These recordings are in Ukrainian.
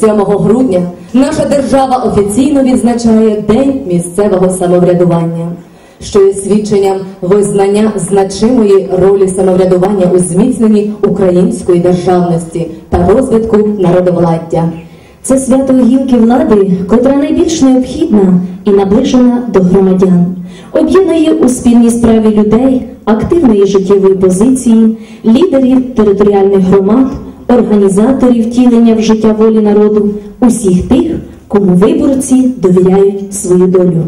7 грудня наша держава офіційно відзначає День місцевого самоврядування, що є свідченням визнання значимої ролі самоврядування у зміцненні української державності та розвитку народовладдя. Це свято гілки влади, котра найбільш необхідна і наближена до громадян, об'єднує у спільній справі людей, активної життєвої позиції, лідерів територіальних громад, організаторів втілення в життя волі народу, усіх тих, кому виборці довіряють свою долю.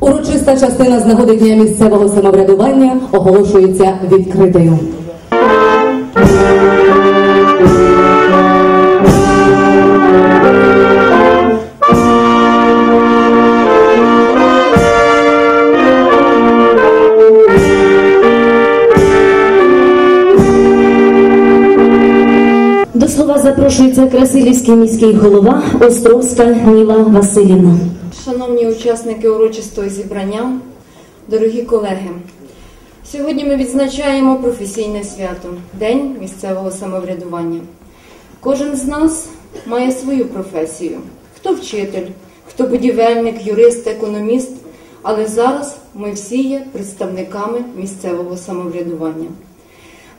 Урочиста частина з нагоди Дня місцевого самоврядування оголошується відкритою. Запрошується Красилівський міський голова Островська Ніла Васильівна. Шановні учасники урочистого зібрання, дорогі колеги, сьогодні ми відзначаємо професійне свято День місцевого самоврядування. Кожен з нас має свою професію: хто вчитель, хто будівельник, юрист, економіст. Але зараз ми всі є представниками місцевого самоврядування.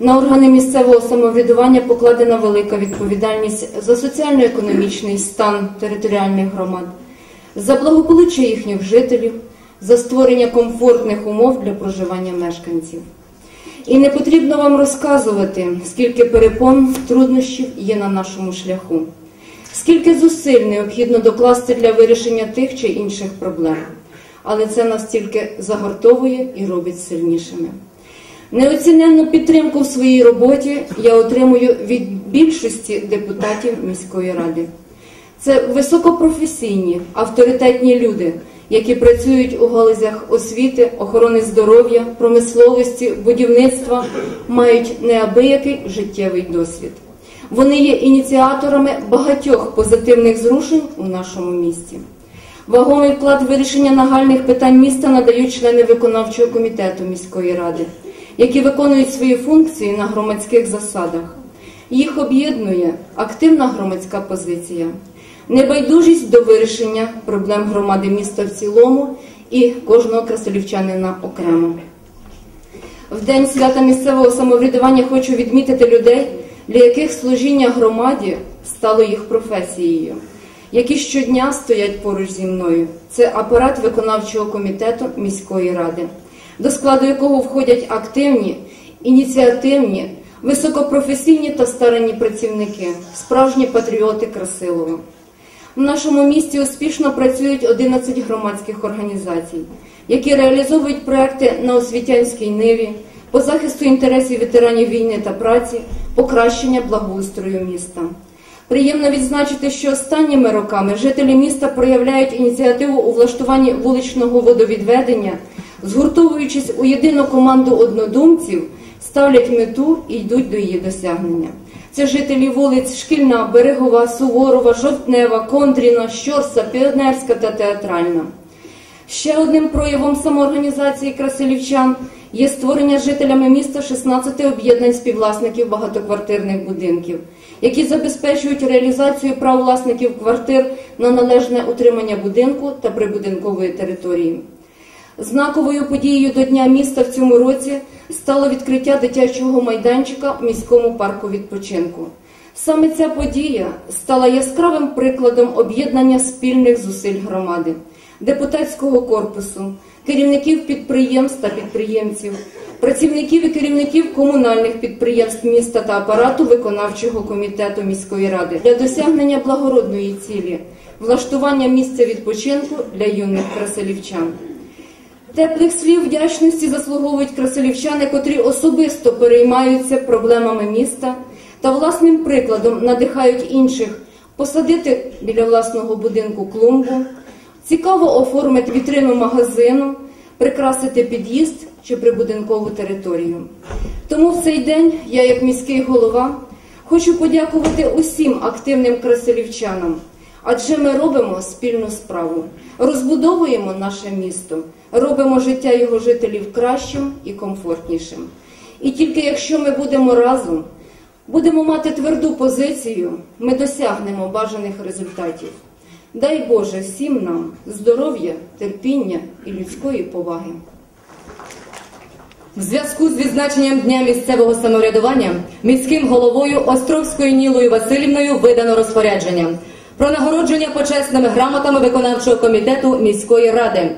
На органи місцевого самоврядування покладена велика відповідальність за соціально-економічний стан територіальних громад, за благополуччя їхніх жителів, за створення комфортних умов для проживання мешканців. І не потрібно вам розказувати, скільки перепон, труднощів є на нашому шляху, скільки зусиль необхідно докласти для вирішення тих чи інших проблем. Але це нас тільки загортовує і робить сильнішими. Неоціненну підтримку в своїй роботі я отримую від більшості депутатів міської ради. Це високопрофесійні, авторитетні люди, які працюють у галузях освіти, охорони здоров'я, промисловості, будівництва, мають неабиякий життєвий досвід. Вони є ініціаторами багатьох позитивних зрушень у нашому місті. Вагомий вклад вирішення нагальних питань міста надають члени виконавчого комітету міської ради, які виконують свої функції на громадських засадах. Їх об'єднує активна громадська позиція, небайдужість до вирішення проблем громади міста в цілому і кожного красилівчанина окремо. В день свята місцевого самоврядування хочу відмітити людей, для яких служіння громаді стало їх професією які щодня стоять поруч зі мною. Це апарат виконавчого комітету міської ради, до складу якого входять активні, ініціативні, високопрофесійні та старанні працівники, справжні патріоти Красилова. В нашому місті успішно працюють 11 громадських організацій, які реалізовують проекти на освітянській ниві, по захисту інтересів ветеранів війни та праці, покращення благоустрою міста. Приємно відзначити, що останніми роками жителі міста проявляють ініціативу у влаштуванні вуличного водовідведення, згуртовуючись у єдину команду однодумців, ставлять мету і йдуть до її досягнення. Це жителі вулиць Шкільна, Берегова, Суворова, Жовтнева, Кондріна, Щорса, Піонерська та Театральна. Ще одним проявом самоорганізації красилівчан є створення жителями міста 16 об'єднань співвласників багатоквартирних будинків, які забезпечують реалізацію прав власників квартир на належне утримання будинку та прибудинкової території. Знаковою подією до Дня міста в цьому році стало відкриття дитячого майданчика в міському парку відпочинку. Саме ця подія стала яскравим прикладом об'єднання спільних зусиль громади, депутатського корпусу, керівників підприємств та підприємців, працівників і керівників комунальних підприємств міста та апарату виконавчого комітету міської ради для досягнення благородної цілі, влаштування місця відпочинку для юних красилівчан. Теплих слів вдячності заслуговують красилівчани, котрі особисто переймаються проблемами міста та власним прикладом надихають інших посадити біля власного будинку клумбу, цікаво оформити вітрину магазину, прикрасити під'їзд чи прибудинкову територію. Тому в цей день я, як міський голова, хочу подякувати усім активним красилівчанам, адже ми робимо спільну справу, розбудовуємо наше місто, робимо життя його жителів кращим і комфортнішим. І тільки якщо ми будемо разом, будемо мати тверду позицію, ми досягнемо бажаних результатів. Дай Боже всім нам здоров'я, терпіння і людської поваги. В зв'язку з відзначенням Дня місцевого самоврядування міським головою Островською Нілою Васильівною видано розпорядження про нагородження почесними грамотами виконавчого комітету міської ради.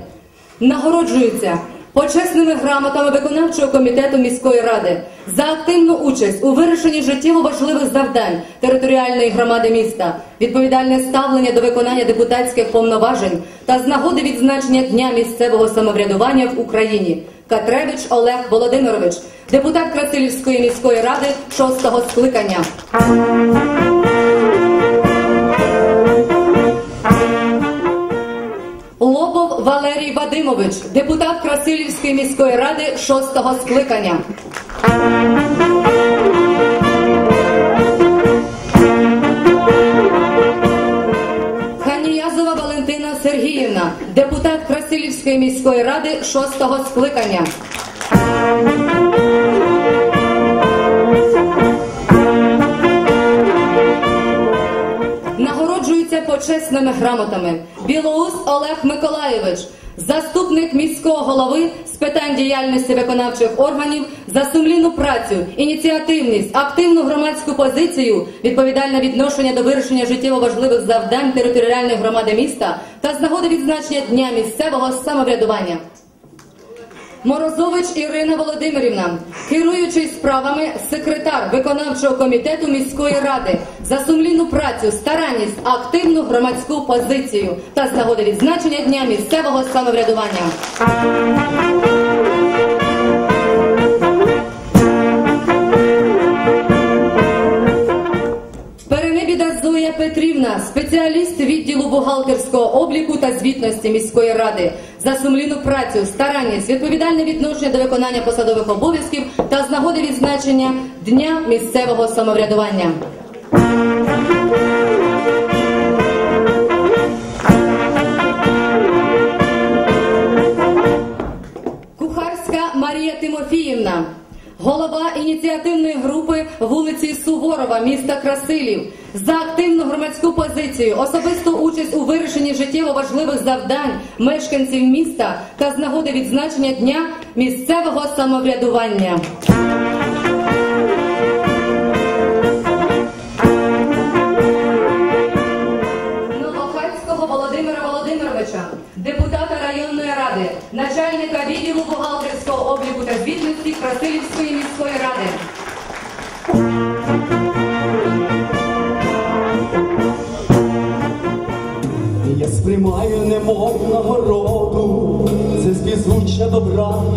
Нагороджуються почесними грамотами виконавчого комітету міської ради за активну участь у вирішенні життєво важливих завдань територіальної громади міста, відповідальне ставлення до виконання депутатських повноважень та з нагоди відзначення Дня місцевого самоврядування в Україні. Катревич Олег Володимирович, депутат Красилівської міської ради шостого скликання. Валерій Вадимович, депутат Красилівської міської ради шостого скликання. Ханіязова Валентина Сергіївна, депутат Красилівської міської ради шостого скликання. Почесними грамотами Білоус Олег Миколаєвич, заступник міського голови з питань діяльності виконавчих органів за сумлінну працю, ініціативність, активну громадську позицію, відповідальне відношення до вирішення життєво важливих завдань територіальної громади міста та з нагоди відзначення дня місцевого самоврядування. Морозович Ірина Володимирівна, керуючий справами секретар виконавчого комітету міської ради за сумлінну працю, старанність, активну громадську позицію та з нагоди відзначення дня місцевого самоврядування. Перенебіда Зоя Петрівна, спеціаліст відділу бухгалтерського обліку та звітності міської ради за сумлінну працю, старанність, відповідальне відношення до виконання посадових обов'язків та з нагоди відзначення Дня місцевого самоврядування. Суворова, міста Красилів, за активну громадську позицію, особисту участь у вирішенні життєво важливих завдань мешканців міста та з нагоди відзначення дня місцевого самоврядування.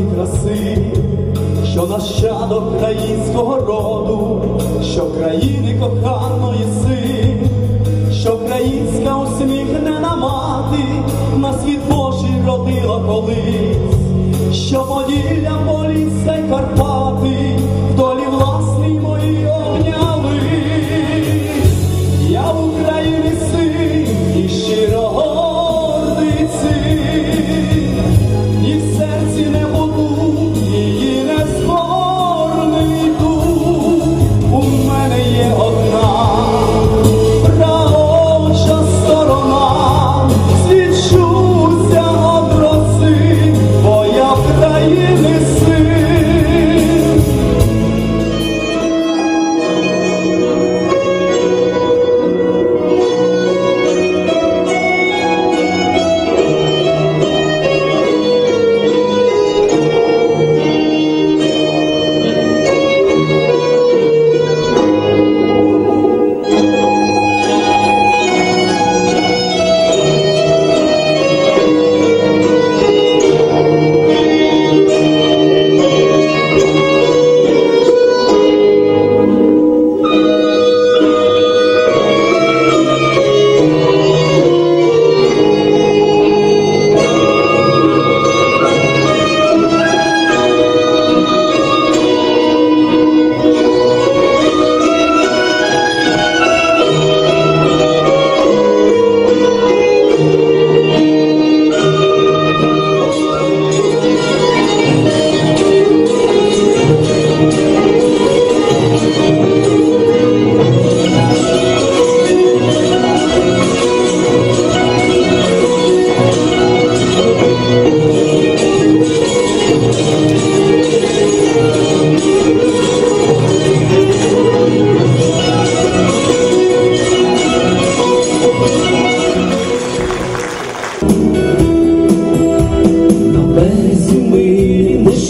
І краси, що нащадок українського роду, що країни коханої син, що українська усміхнена мати на світ Божий родила колись, що Поділля, Полісся й Карпати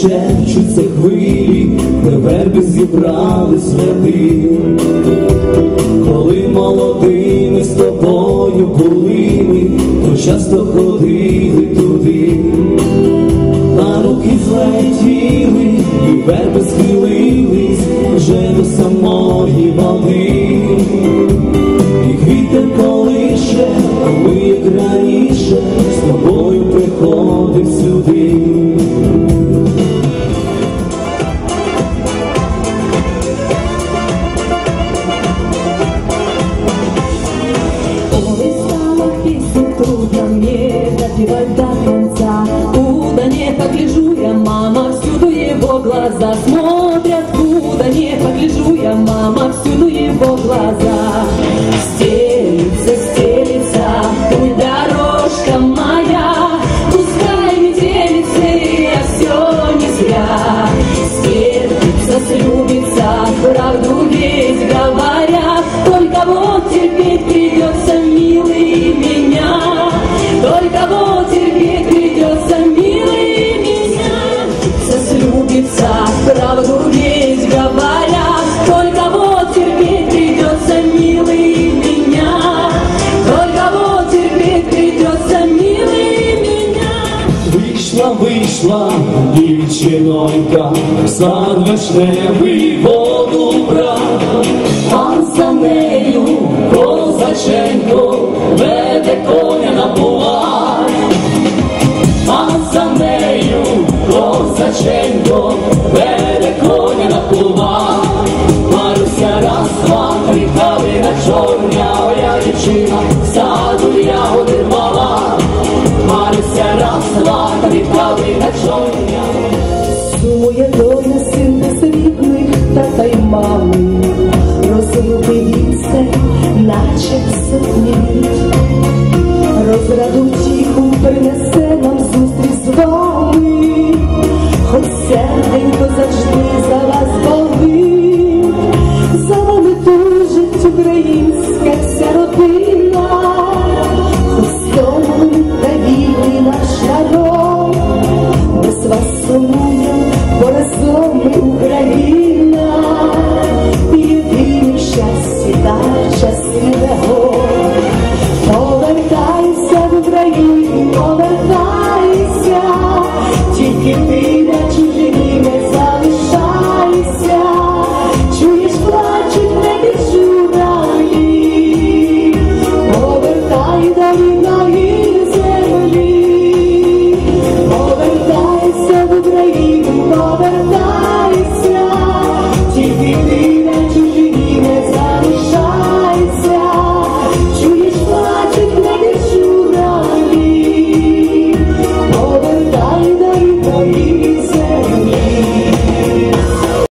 Шепчуться хвилі, де верби зібрали сліди, коли молодими з тобою були ми, то часто ходили туди, а руки злетіли, і верби схилились вже до самої води. глаза смотрят, куда не погляжу я, мама. Синонька, сад вишневий воду брав. моя доля, син безрідний, тата й мами, розлюбився, наче.